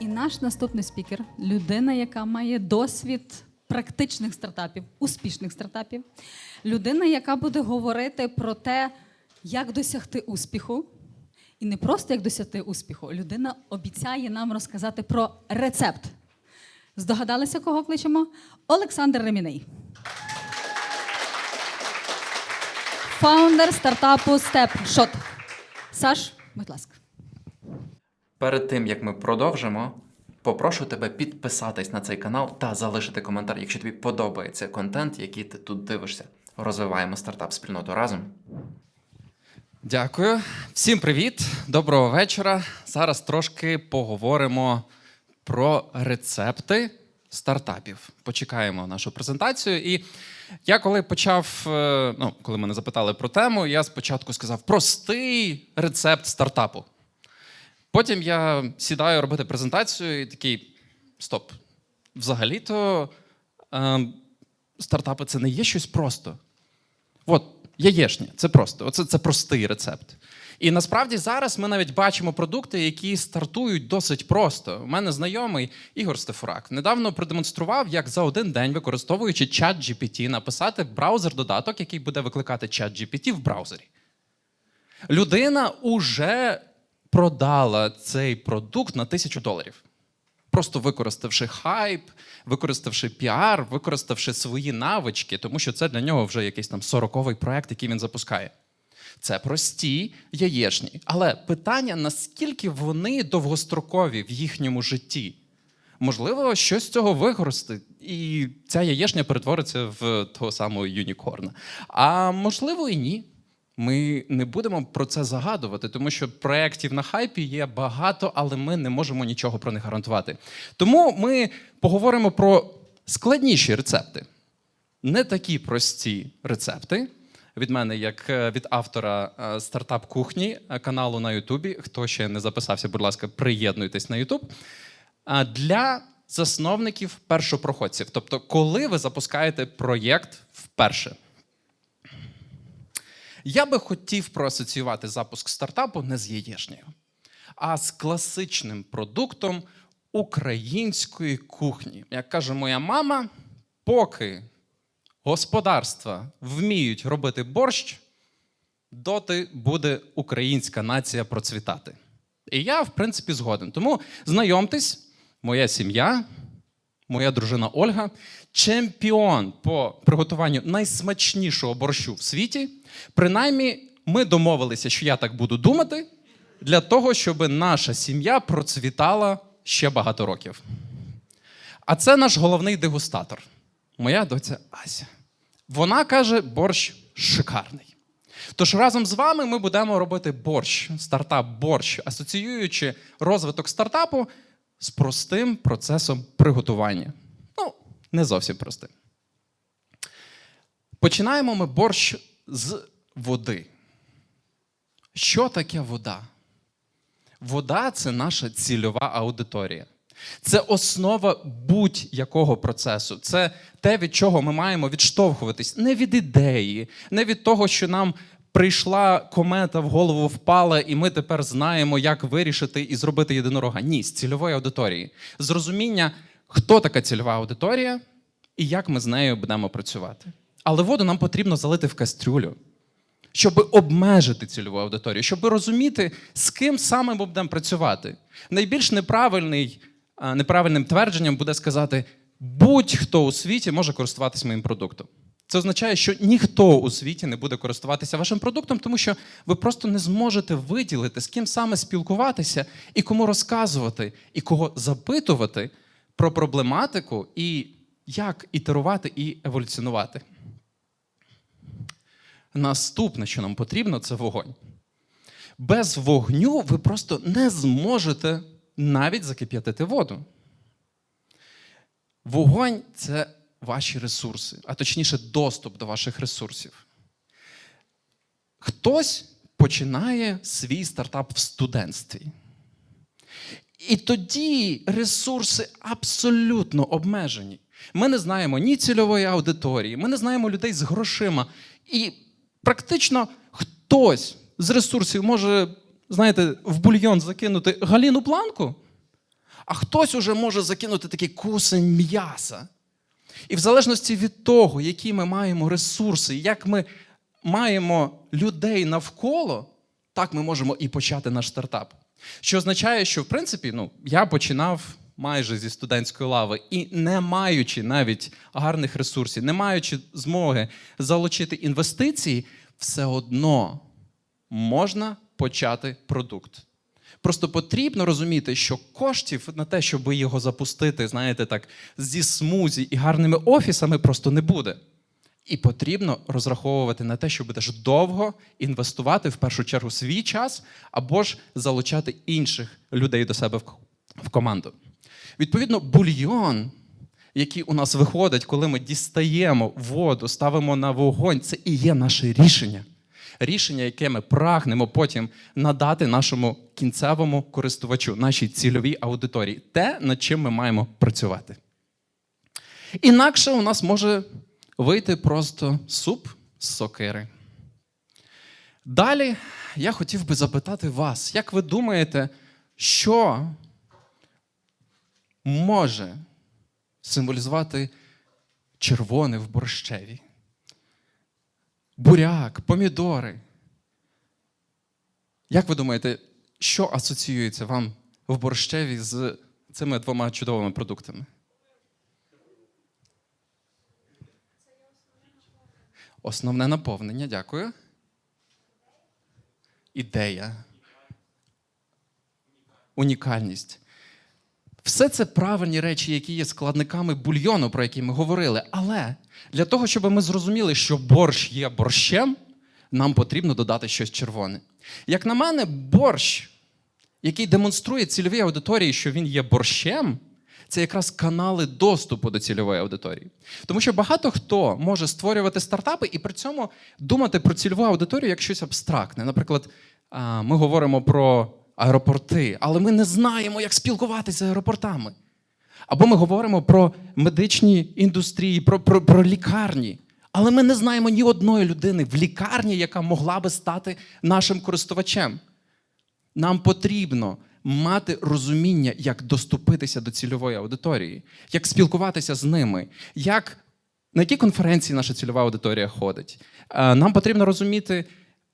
І наш наступний спікер людина, яка має досвід практичних стартапів, успішних стартапів, людина, яка буде говорити про те, як досягти успіху. І не просто як досягти успіху. Людина обіцяє нам розказати про рецепт. Здогадалися, кого кличемо? Олександр Реміней. Фаундер стартапу StepShot. Саш, будь ласка. Перед тим як ми продовжимо, попрошу тебе підписатись на цей канал та залишити коментар, якщо тобі подобається контент, який ти тут дивишся. Розвиваємо стартап спільноту разом. Дякую. Всім привіт, доброго вечора. Зараз трошки поговоримо про рецепти стартапів. Почекаємо нашу презентацію. І я коли почав, е, ну, коли мене запитали про тему, я спочатку сказав простий рецепт стартапу. Потім я сідаю робити презентацію і такий: стоп. Взагалі-то е, стартапи це не є щось просто. От, яєшня, це просто. Оце це простий рецепт. І насправді зараз ми навіть бачимо продукти, які стартують досить просто. У мене знайомий Ігор Стефурак недавно продемонстрував, як за один день, використовуючи чат GPT, написати браузер-додаток, який буде викликати чат GPT в браузері. Людина уже продала цей продукт на тисячу доларів. Просто використавши хайп, використавши піар, використавши свої навички, тому що це для нього вже якийсь там сороковий проект, який він запускає. Це прості яєчні. Але питання, наскільки вони довгострокові в їхньому житті? Можливо, щось з цього використати, і ця яєчня перетвориться в того самого юнікорна. А можливо, і ні. Ми не будемо про це загадувати, тому що проєктів на хайпі є багато, але ми не можемо нічого про них гарантувати. Тому ми поговоримо про складніші рецепти. Не такі прості рецепти. Від мене, як е, від автора е, стартап кухні каналу на Ютубі. Хто ще не записався, будь ласка, приєднуйтесь на Ютуб. Для засновників першопроходців. Тобто, коли ви запускаєте проєкт вперше. Я би хотів проасоціювати запуск стартапу не з яєшнею, а з класичним продуктом української кухні. Як каже моя мама, поки господарства вміють робити борщ, доти буде українська нація процвітати. І я, в принципі, згоден. Тому знайомтесь, моя сім'я, моя дружина Ольга, чемпіон по приготуванню найсмачнішого борщу в світі. Принаймні, ми домовилися, що я так буду думати, для того, щоб наша сім'я процвітала ще багато років. А це наш головний дегустатор, моя доця Ася. Вона каже, борщ шикарний. Тож разом з вами ми будемо робити борщ, стартап борщ, асоціюючи розвиток стартапу з простим процесом приготування. Ну, не зовсім простим. Починаємо ми борщ з води. Що таке вода? Вода це наша цільова аудиторія. Це основа будь-якого процесу. Це те, від чого ми маємо відштовхуватись. Не від ідеї, не від того, що нам прийшла комета в голову впала, і ми тепер знаємо, як вирішити і зробити єдинорога. Ні, з цільової аудиторії. З розуміння, хто така цільова аудиторія і як ми з нею будемо працювати. Але воду нам потрібно залити в кастрюлю щоб обмежити цільову аудиторію, щоб розуміти, з ким саме ми будемо працювати. Найбільш неправильний, неправильним твердженням буде сказати: будь-хто у світі може користуватися моїм продуктом. Це означає, що ніхто у світі не буде користуватися вашим продуктом, тому що ви просто не зможете виділити, з ким саме спілкуватися, і кому розказувати, і кого запитувати про проблематику, і як ітерувати і еволюціонувати. Наступне, що нам потрібно, це вогонь. Без вогню ви просто не зможете навіть закип'ятити воду. Вогонь це ваші ресурси, а точніше, доступ до ваших ресурсів. Хтось починає свій стартап в студентстві. І тоді ресурси абсолютно обмежені. Ми не знаємо ні цільової аудиторії, ми не знаємо людей з грошима. І практично хтось з ресурсів може, знаєте, в бульйон закинути галіну планку, а хтось уже може закинути такий кусень м'яса. І в залежності від того, які ми маємо ресурси, як ми маємо людей навколо, так ми можемо і почати наш стартап. Що означає, що в принципі ну, я починав майже зі студентської лави і не маючи навіть гарних ресурсів, не маючи змоги залучити інвестиції, все одно можна почати продукт. Просто потрібно розуміти, що коштів на те, щоб його запустити, знаєте, так, зі смузі і гарними офісами просто не буде. І потрібно розраховувати на те, що будеш довго інвестувати в першу чергу свій час або ж залучати інших людей до себе в команду. Відповідно, бульйон, який у нас виходить, коли ми дістаємо воду, ставимо на вогонь, це і є наше рішення. Рішення, яке ми прагнемо потім надати нашому кінцевому користувачу, нашій цільовій аудиторії, те, над чим ми маємо працювати. Інакше у нас може вийти просто суп з сокири. Далі я хотів би запитати вас, як ви думаєте, що може символізувати червоне в борщеві? Буряк, помідори. Як ви думаєте, що асоціюється вам в борщеві з цими двома чудовими продуктами? Основне наповнення, дякую. Ідея. Унікальність. Все це правильні речі, які є складниками бульйону, про які ми говорили. Але для того, щоб ми зрозуміли, що борщ є борщем, нам потрібно додати щось червоне. Як на мене, борщ, який демонструє цільовій аудиторії, що він є борщем, це якраз канали доступу до цільової аудиторії. Тому що багато хто може створювати стартапи і при цьому думати про цільову аудиторію як щось абстрактне. Наприклад, ми говоримо про аеропорти, але ми не знаємо, як спілкуватися з аеропортами. Або ми говоримо про медичні індустрії, про, про, про лікарні. Але ми не знаємо ні одної людини в лікарні, яка могла би стати нашим користувачем. Нам потрібно мати розуміння, як доступитися до цільової аудиторії, як спілкуватися з ними, як, на які конференції наша цільова аудиторія ходить. Е, Нам потрібно розуміти,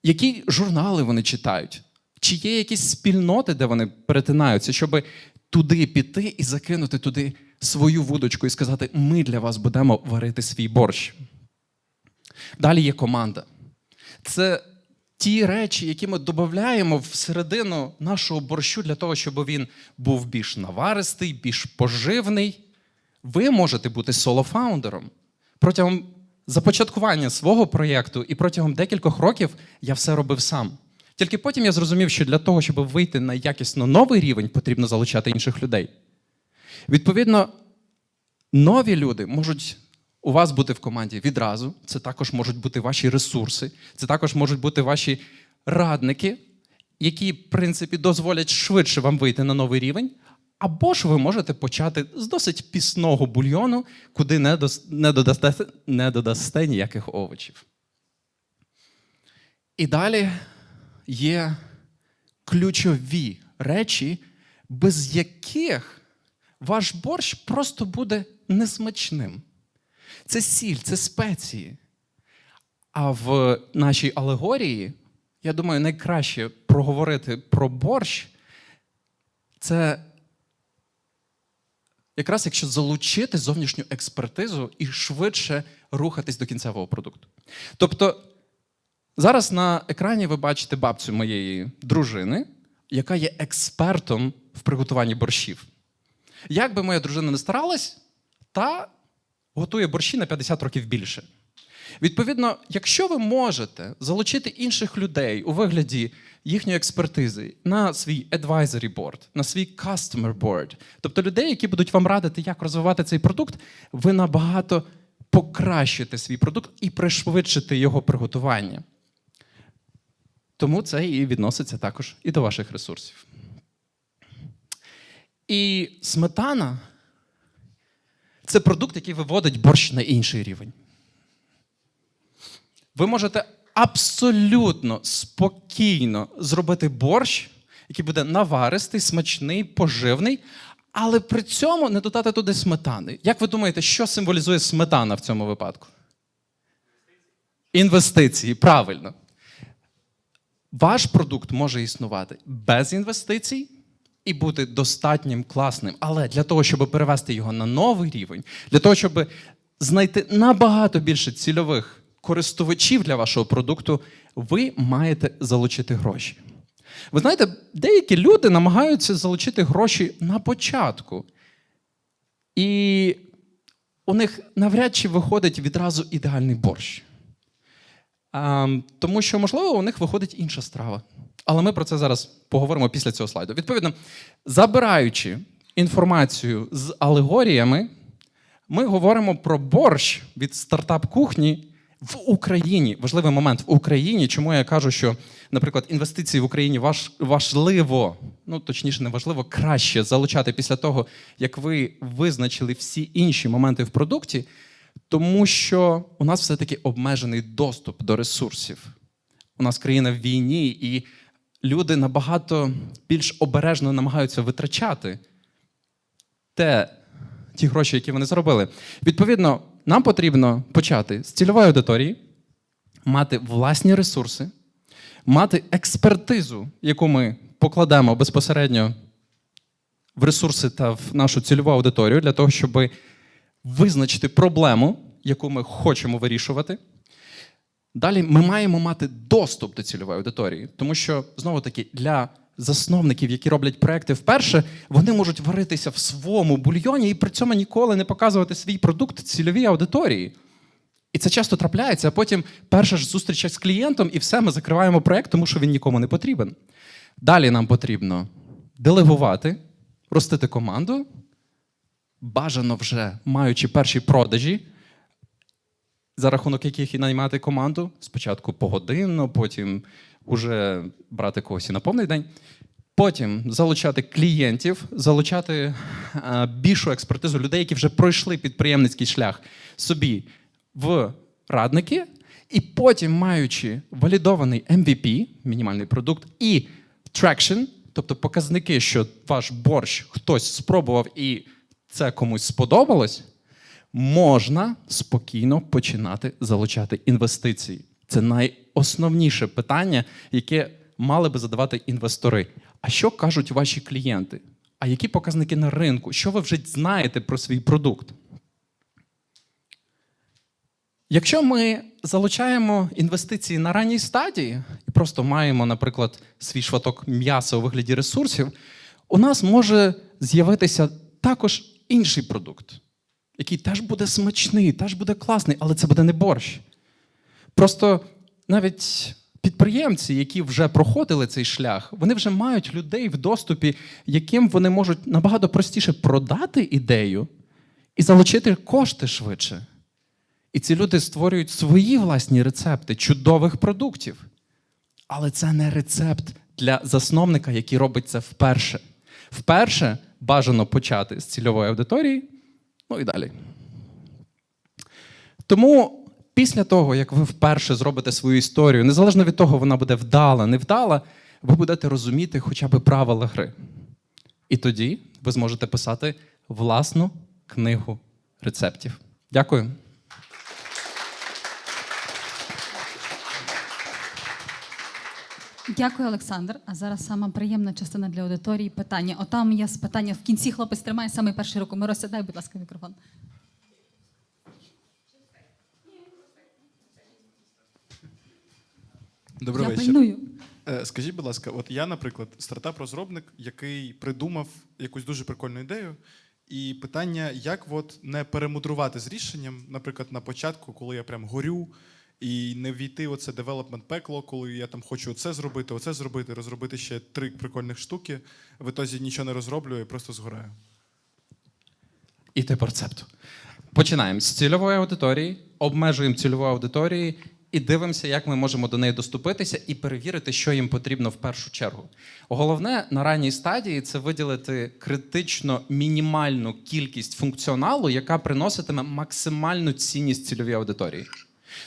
які журнали вони читають, чи є якісь спільноти, де вони перетинаються, щоб туди піти і закинути туди свою вудочку і сказати: ми для вас будемо варити свій борщ. Далі є команда. Це ті речі, які ми додаємо всередину нашого борщу для того, щоб він був більш наваристий, більш поживний. Ви можете бути солофаундером. Протягом започаткування свого проєкту і протягом декількох років я все робив сам. Тільки потім я зрозумів, що для того, щоб вийти на якісно новий рівень, потрібно залучати інших людей. Відповідно, нові люди можуть у вас бути в команді відразу. Це також можуть бути ваші ресурси, це також можуть бути ваші радники, які, в принципі, дозволять швидше вам вийти на новий рівень. Або ж ви можете почати з досить пісного бульйону, куди не, дос- не, додасте, не додасте ніяких овочів. І далі є ключові речі, без яких ваш борщ просто буде несмачним. Це сіль, це спеції. А в нашій алегорії, я думаю, найкраще проговорити про борщ це якраз якщо залучити зовнішню експертизу і швидше рухатись до кінцевого продукту. Тобто, зараз на екрані ви бачите бабцю моєї дружини, яка є експертом в приготуванні борщів. Як би моя дружина не старалась, та готує борщі на 50 років більше. Відповідно, якщо ви можете залучити інших людей у вигляді їхньої експертизи на свій advisory board, на свій customer board, тобто людей, які будуть вам радити, як розвивати цей продукт, ви набагато покращите свій продукт і пришвидшите його приготування. Тому це і відноситься також і до ваших ресурсів. І сметана це продукт, який виводить борщ на інший рівень. Ви можете абсолютно спокійно зробити борщ, який буде наваристий, смачний, поживний, але при цьому не додати туди сметани. Як ви думаєте, що символізує сметана в цьому випадку? Інвестиції, правильно. Ваш продукт може існувати без інвестицій і бути достатнім класним. Але для того, щоб перевести його на новий рівень, для того, щоб знайти набагато більше цільових користувачів для вашого продукту, ви маєте залучити гроші. Ви знаєте, деякі люди намагаються залучити гроші на початку. І у них навряд чи виходить відразу ідеальний борщ. А, тому що, можливо, у них виходить інша страва. Але ми про це зараз поговоримо після цього слайду. Відповідно, забираючи інформацію з алегоріями, ми говоримо про борщ від стартап-кухні в Україні. Важливий момент в Україні. Чому я кажу, що, наприклад, інвестиції в Україні важ, важливо, ну точніше, не важливо, краще залучати після того, як ви визначили всі інші моменти в продукті, тому що у нас все-таки обмежений доступ до ресурсів. У нас країна в війні, і люди набагато більш обережно намагаються витрачати те, ті гроші, які вони заробили. Відповідно, нам потрібно почати з цільової аудиторії, мати власні ресурси, мати експертизу, яку ми покладемо безпосередньо в ресурси та в нашу цільову аудиторію, для того, щоб визначити проблему, яку ми хочемо вирішувати. Далі ми маємо мати доступ до цільової аудиторії, тому що знову таки для засновників, які роблять проекти вперше, вони можуть варитися в своєму бульйоні і при цьому ніколи не показувати свій продукт цільовій аудиторії. І це часто трапляється, а потім перша ж зустріч з клієнтом, і все, ми закриваємо проект, тому що він нікому не потрібен. Далі нам потрібно делегувати, ростити команду, бажано вже маючи перші продажі, за рахунок яких і наймати команду. Спочатку погодинно, потім уже брати когось і на повний день. Потім залучати клієнтів, залучати е, більшу експертизу людей, які вже пройшли підприємницький шлях собі в радники, і потім, маючи валідований MVP, мінімальний продукт, і traction, тобто показники, що ваш борщ хтось спробував і це комусь сподобалось, можна спокійно починати залучати інвестиції. Це найосновніше питання, яке мали би задавати інвестори. А що кажуть ваші клієнти? А які показники на ринку? Що ви вже знаєте про свій продукт? Якщо ми залучаємо інвестиції на ранній стадії і просто маємо, наприклад, свій шваток м'яса у вигляді ресурсів, у нас може з'явитися також інший продукт, який теж буде смачний, теж буде класний, але це буде не борщ. Просто навіть підприємці, які вже проходили цей шлях, вони вже мають людей в доступі, яким вони можуть набагато простіше продати ідею і залучити кошти швидше. І ці люди створюють свої власні рецепти чудових продуктів. Але це не рецепт для засновника, який робить це вперше. Вперше бажано почати з цільової аудиторії, ну і далі. Тому після того, як ви вперше зробите свою історію, незалежно від того, вона буде вдала, невдала, ви будете розуміти хоча б правила гри. І тоді ви зможете писати власну книгу рецептів. Дякую. Дякую, Олександр. А зараз сама приємна частина для аудиторії питання. Отам є з питання в кінці хлопець тримає саме першу руку. Мирося, дай, будь ласка, мікрофон. Добрий Я вечір. пильную. Е, Скажіть, будь ласка, от я, наприклад, стартап-розробник, який придумав якусь дуже прикольну ідею. І питання, як от не перемудрувати з рішенням, наприклад, на початку, коли я прям горю, і не війти оце девелопмент пекло, коли я там хочу оце зробити, оце зробити, розробити ще три прикольних штуки. В ітозі нічого не розроблю і просто згораю. І тип рецепту. Починаємо з цільової аудиторії, обмежуємо цільову аудиторію і дивимося, як ми можемо до неї доступитися і перевірити, що їм потрібно в першу чергу. Головне на ранній стадії це виділити критично мінімальну кількість функціоналу, яка приноситиме максимальну цінність цільовій аудиторії.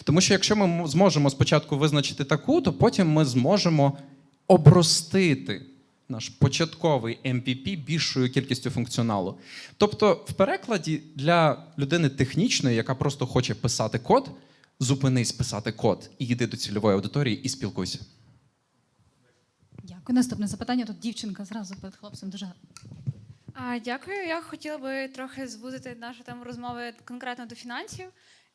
Тому що якщо ми зможемо спочатку визначити таку, то потім ми зможемо обростити наш початковий MVP більшою кількістю функціоналу. Тобто, в перекладі для людини технічної, яка просто хоче писати код, зупинись писати код і йди до цільової аудиторії і спілкуйся. Дякую. Наступне запитання. Тут дівчинка зразу перед хлопцем дуже А, дякую. Я хотіла би трохи звузити нашу тему розмови конкретно до фінансів.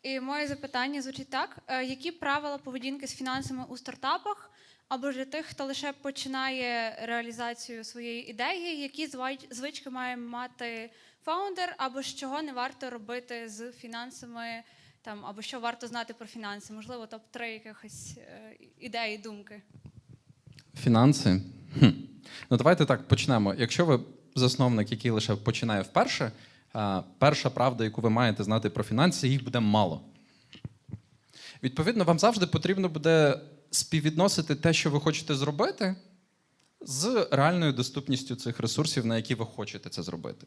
І моє запитання звучить так: Е, які правила поведінки з фінансами у стартапах або ж для тих, хто лише починає реалізацію своєї ідеї, які звички має мати фаундер, або з чого не варто робити з фінансами, там або що варто знати про фінанси? Можливо, топ 3 якихось е, ідеї, думки. Фінанси. Хм. Ну, давайте так почнемо. Якщо ви засновник, який лише починає вперше, перша правда, яку ви маєте знати про фінанси, їх буде мало. Відповідно, вам завжди потрібно буде співвідносити те, що ви хочете зробити, з реальною доступністю цих ресурсів, на які ви хочете це зробити.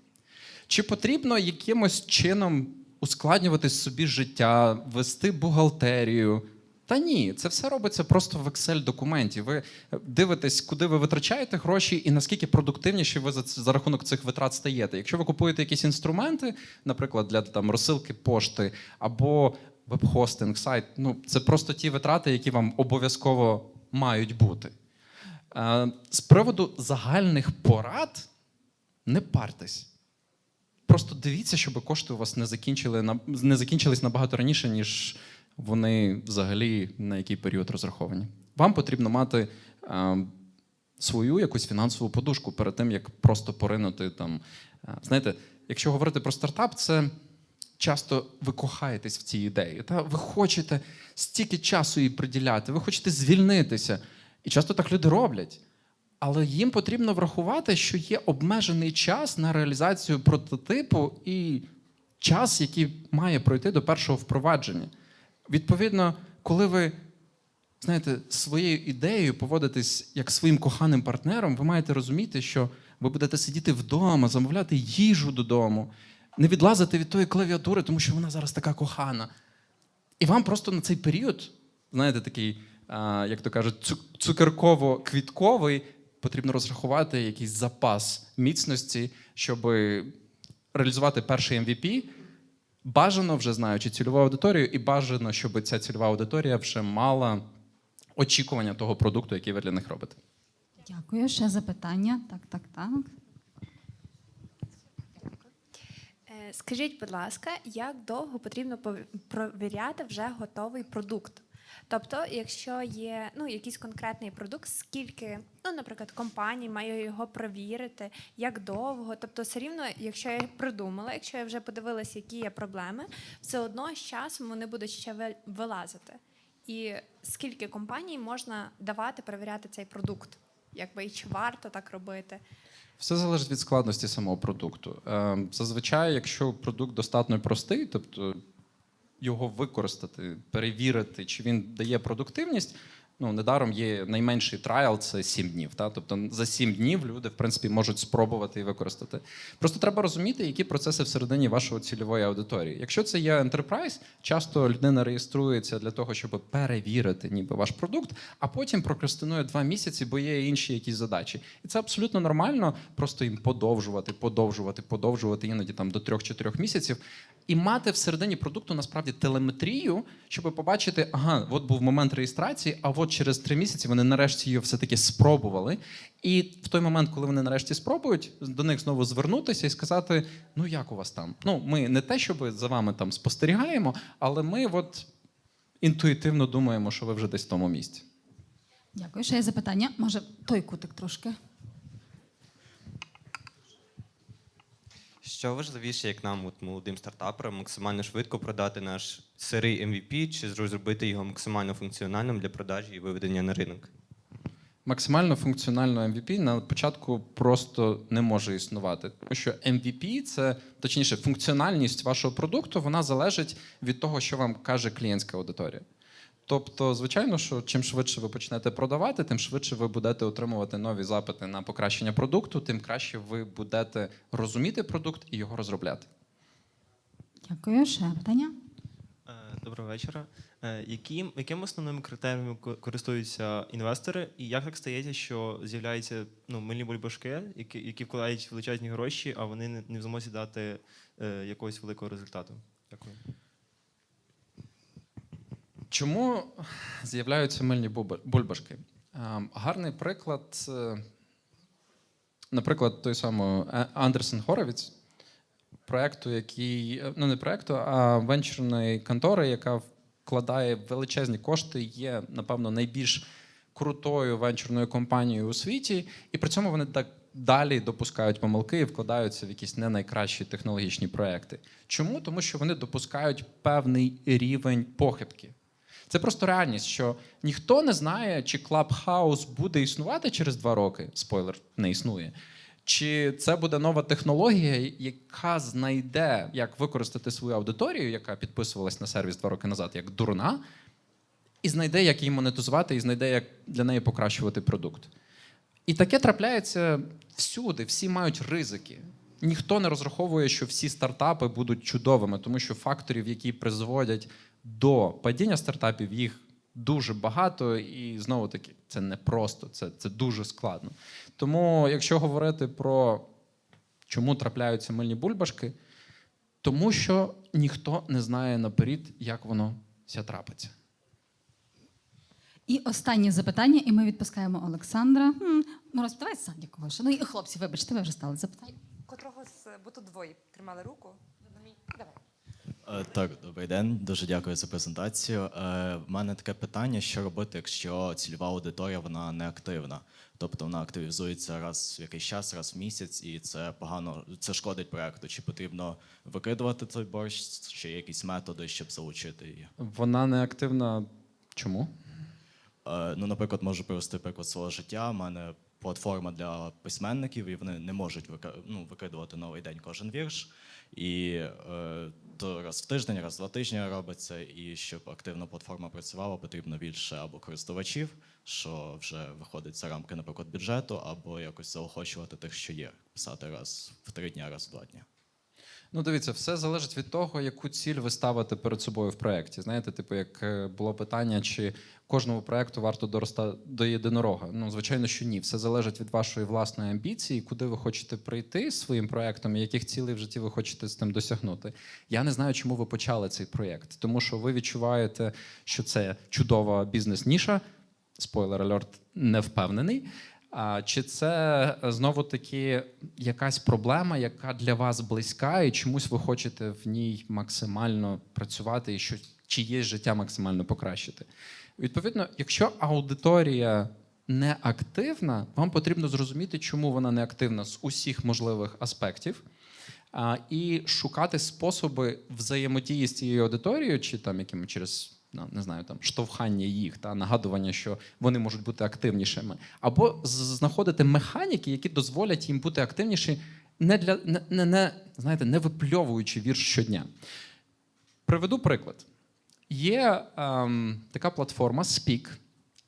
Чи потрібно якимось чином ускладнювати собі життя, вести бухгалтерію? Та ні, це все робиться просто в Excel-документі. Ви дивитесь, куди ви витрачаєте гроші і наскільки продуктивніші ви за, за рахунок цих витрат стаєте. Якщо ви купуєте якісь інструменти, наприклад, для там, розсилки пошти або веб-хостинг, сайт, ну це просто ті витрати, які вам обов'язково мають бути. Е, З приводу загальних порад не партесь. Просто дивіться, щоб кошти у вас не закінчили не закінчились набагато раніше, ніж вони взагалі на який період розраховані. Вам потрібно мати е, свою якусь фінансову подушку перед тим, як просто поринути там. Е, знаєте, якщо говорити про стартап, це часто ви кохаєтесь в цій ідеї. Та ви хочете стільки часу їй приділяти, ви хочете звільнитися. І часто так люди роблять. Але їм потрібно врахувати, що є обмежений час на реалізацію прототипу і час, який має пройти до першого впровадження. Відповідно, коли ви знаєте, своєю ідеєю поводитесь як своїм коханим партнером, ви маєте розуміти, що ви будете сидіти вдома, замовляти їжу додому, не відлазити від тої клавіатури, тому що вона зараз така кохана. І вам просто на цей період, знаєте, такий, як то кажуть, цукерково-квітковий, потрібно розрахувати якийсь запас міцності, щоб реалізувати перший MVP. Бажано вже знаючи цільову аудиторію, і бажано, щоб ця цільова аудиторія вже мала очікування того продукту, який ви для них робите. дякую. Ще запитання. Так, так, так. Е, Скажіть, будь ласка, як довго потрібно провіряти вже готовий продукт? Тобто, якщо є ну, якийсь конкретний продукт, скільки, ну, наприклад, компаній має його провірити, як довго? Тобто, все рівно, якщо я придумала, якщо я вже подивилася, які є проблеми, все одно з часом вони будуть ще вил- вилазити. І скільки компаній можна давати перевіряти цей продукт? Якби і чи варто так робити? Все залежить від складності самого продукту. Е, Зазвичай, якщо продукт достатньо простий, тобто його використати, перевірити, чи він дає продуктивність. Ну, недаром є найменший трайл це 7 днів. Та? Тобто за 7 днів люди, в принципі, можуть спробувати і використати. Просто треба розуміти, які процеси всередині вашої цільової аудиторії. Якщо це є enterprise, часто людина реєструється для того, щоб перевірити ніби ваш продукт, а потім прокрастинує два місяці, бо є інші якісь задачі. І це абсолютно нормально, просто їм подовжувати, подовжувати, подовжувати іноді там до 3-4 місяців. І мати всередині продукту насправді телеметрію, щоб побачити, ага, от був момент реєстрації, а от через три місяці вони нарешті її все-таки спробували. І в той момент, коли вони нарешті спробують, до них знову звернутися і сказати: ну як у вас там? Ну, ми не те, щоб за вами там спостерігаємо, але ми от інтуїтивно думаємо, що ви вже десь в тому місці. Дякую. Ще є запитання. Може, той кутик трошки. Що важливіше, як нам, от, молодим стартаперам, максимально швидко продати наш сирий MVP чи зробити його максимально функціональним для продажі і виведення на ринок? Максимально функціонально MVP на початку просто не може існувати. Тому що MVP це точніше функціональність вашого продукту, вона залежить від того, що вам каже клієнтська аудиторія. Тобто, звичайно, що чим швидше ви почнете продавати, тим швидше ви будете отримувати нові запити на покращення продукту, тим краще ви будете розуміти продукт і його розробляти. Дякую. Ще питання. Е, Доброго вечора. Е, Яким, якими основними критеріями користуються інвестори, і як так стається, що з'являються ну, мильні бульбашки, які, які вкладають величезні гроші, а вони не, не в змозі дати е, якогось великого результату? Дякую. Чому з'являються мильні бульбашки? Ем, Гарний приклад, е, наприклад, той самий Е- Андерсен Хоровіц, проекту, який, е, ну не проекту, а венчурної контори, яка вкладає величезні кошти, є, напевно, найбільш крутою венчурною компанією у світі, і при цьому вони так далі допускають помилки і вкладаються в якісь не найкращі технологічні проекти. Чому? Тому що вони допускають певний рівень похибки. Це просто реальність, що ніхто не знає, чи Clubhouse буде існувати через два роки. Спойлер, не існує. Чи це буде нова технологія, яка знайде, як використати свою аудиторію, яка підписувалась на сервіс два роки назад, як дурна, і знайде, як її монетизувати, і знайде, як для неї покращувати продукт. І таке трапляється всюди, всі мають ризики. Ніхто не розраховує, що всі стартапи будуть чудовими, тому що факторів, які призводять до падіння стартапів, їх дуже багато, і знову таки це не просто, це, це дуже складно. Тому, якщо говорити про чому трапляються мильні бульбашки, тому що ніхто не знає наперед, як воно ся трапиться. І останнє запитання, і ми відпускаємо Олександра. Мороз, давай Сандіку вище. Ну і хлопці, вибачте, ви вже стали запитання. Котрого з бо тут двоє тримали руку. Давай. Е, Так, добрий день. Дуже дякую за презентацію. Е, В мене таке питання: що робити, якщо цільова аудиторія вона не активна? Тобто вона активізується раз в якийсь час, раз в місяць, і це погано, це шкодить проекту. Чи потрібно викидувати цей борщ, чи є якісь методи, щоб залучити її? Вона не активна. Чому? Е, Ну, наприклад, можу привести приклад свого життя. У мене платформа для письменників, і вони не можуть ну, викидувати новий день кожен вірш. І е, то раз в тиждень, раз в два тижні робиться. І щоб активно платформа працювала, потрібно більше або користувачів, що вже виходить за рамки, наприклад, бюджету, або якось заохочувати тих, що є, писати раз в три дні, раз в два дні. Ну, дивіться, все залежить від того, яку ціль ви ставите перед собою в проєкті. Знаєте, типу, як е, було питання, чи кожному проєкту варто дорости до єдинорога. Ну, звичайно, що ні. Все залежить від вашої власної амбіції, куди ви хочете прийти з своїм проєктом, і яких цілей в житті ви хочете з тим досягнути. Я не знаю, чому ви почали цей проєкт, тому що ви відчуваєте, що це чудова бізнес-ніша. Спойлер альорт, не впевнений. Чи це знову таки якась проблема, яка для вас близька, і чомусь ви хочете в ній максимально працювати, і що чиєсь життя максимально покращити? Відповідно, якщо аудиторія не активна, вам потрібно зрозуміти, чому вона не активна з усіх можливих аспектів. І шукати способи взаємодії з цією аудиторією, чи там яким через не знаю, там штовхання їх та нагадування, що вони можуть бути активнішими, або знаходити механіки, які дозволять їм бути активніші, не для не, не, не знаєте, не випльовуючи вірш щодня. Приведу приклад. Є ем, така платформа Speak.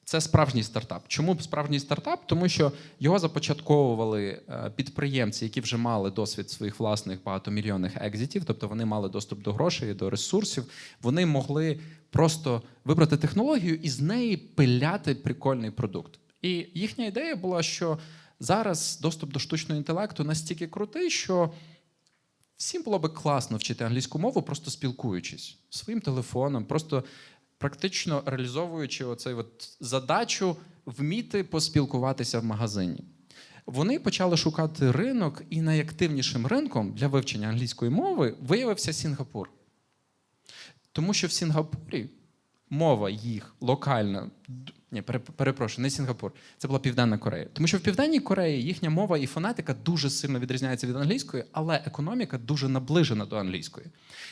Це справжній стартап. Чому справжній стартап? Тому що його започатковували е, підприємці, які вже мали досвід своїх власних багатомільйонних екзитів, тобто вони мали доступ до грошей, до ресурсів. Вони могли просто вибрати технологію і з неї пиляти прикольний продукт. І їхня ідея була, що зараз доступ до штучного інтелекту настільки крутий, що всім було би класно вчити англійську мову, просто спілкуючись своїм телефоном, просто практично реалізовуючи оцей от задачу вміти поспілкуватися в магазині. Вони почали шукати ринок, і найактивнішим ринком для вивчення англійської мови виявився Сінгапур. Тому що в Сінгапурі мова їх локальна. Ні, перепрошую, не Сінгапур. Це була Південна Корея. Тому що в Південній Кореї їхня мова і фонетика дуже сильно відрізняється від англійської, але економіка дуже наближена до англійської.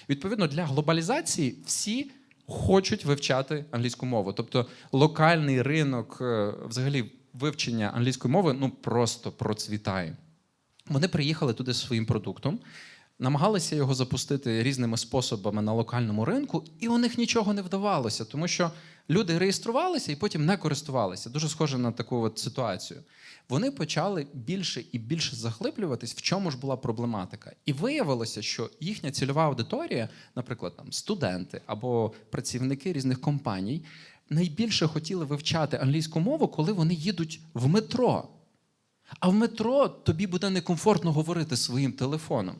Відповідно, для глобалізації всі хочуть вивчати англійську мову. Тобто локальний ринок е, взагалі вивчення англійської мови ну просто процвітає. Вони приїхали туди зі своїм продуктом. Намагалися його запустити різними способами на локальному ринку, і у них нічого не вдавалося, тому що люди реєструвалися і потім не користувалися. Дуже схоже на таку от ситуацію. Вони почали більше і більше заглиблюватись, в чому ж була проблематика. І виявилося, що їхня цільова аудиторія, наприклад, там студенти або працівники різних компаній, найбільше хотіли вивчати англійську мову, коли вони їдуть в метро. А в метро тобі буде некомфортно говорити своїм телефоном.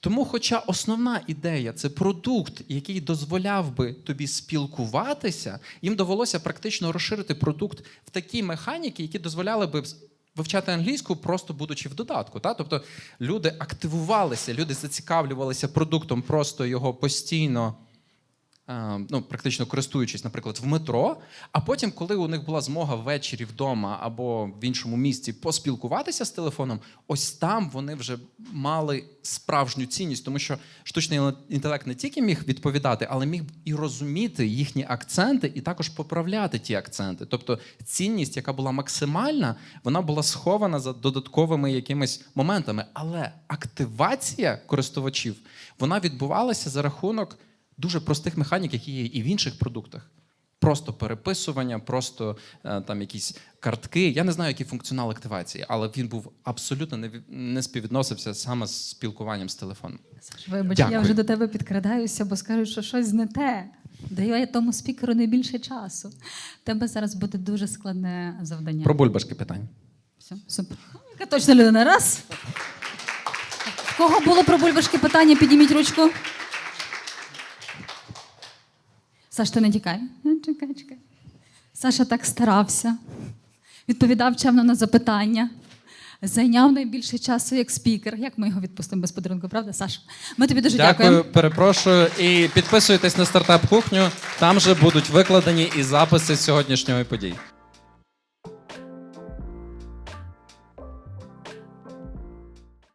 Тому, хоча основна ідея це продукт, який дозволяв би тобі спілкуватися, їм довелося практично розширити продукт в такі механіки, які дозволяли би вивчати англійську, просто будучи в додатку. Та? Тобто люди активувалися, люди зацікавлювалися продуктом, просто його постійно. Е, Ну, практично користуючись, наприклад, в метро. А потім, коли у них була змога ввечері вдома або в іншому місці поспілкуватися з телефоном, ось там вони вже мали справжню цінність, тому що штучний інтелект не тільки міг відповідати, але міг і розуміти їхні акценти, і також поправляти ті акценти. Тобто цінність, яка була максимальна, вона була схована за додатковими якимись моментами. Але активація користувачів вона відбувалася за рахунок дуже простих механік, які є і в інших продуктах. Просто переписування, просто е, там якісь картки. Я не знаю, який функціонал активації, але він був абсолютно не, не співвідносився саме з спілкуванням з телефоном. Вибач, Дякую. я вже до тебе підкрадаюся, бо скажуть, що щось не те. Даю я тому спікеру не більше часу. Тебе зараз буде дуже складне завдання. Про бульбашки питання. Все, супер. Яка точно людина. Раз. В кого було про бульбашки питання? Підніміть ручку. Саш, ти не тікай. Е, Чекай, чекай. Саша так старався, відповідав чемно на запитання, зайняв найбільше часу як спікер. Як ми його відпустимо без подарунку, правда, Саша? Ми тобі дуже Дякую, дякуємо. перепрошую. І підписуйтесь на стартап кухню. Там же будуть викладені і записи сьогоднішньої події.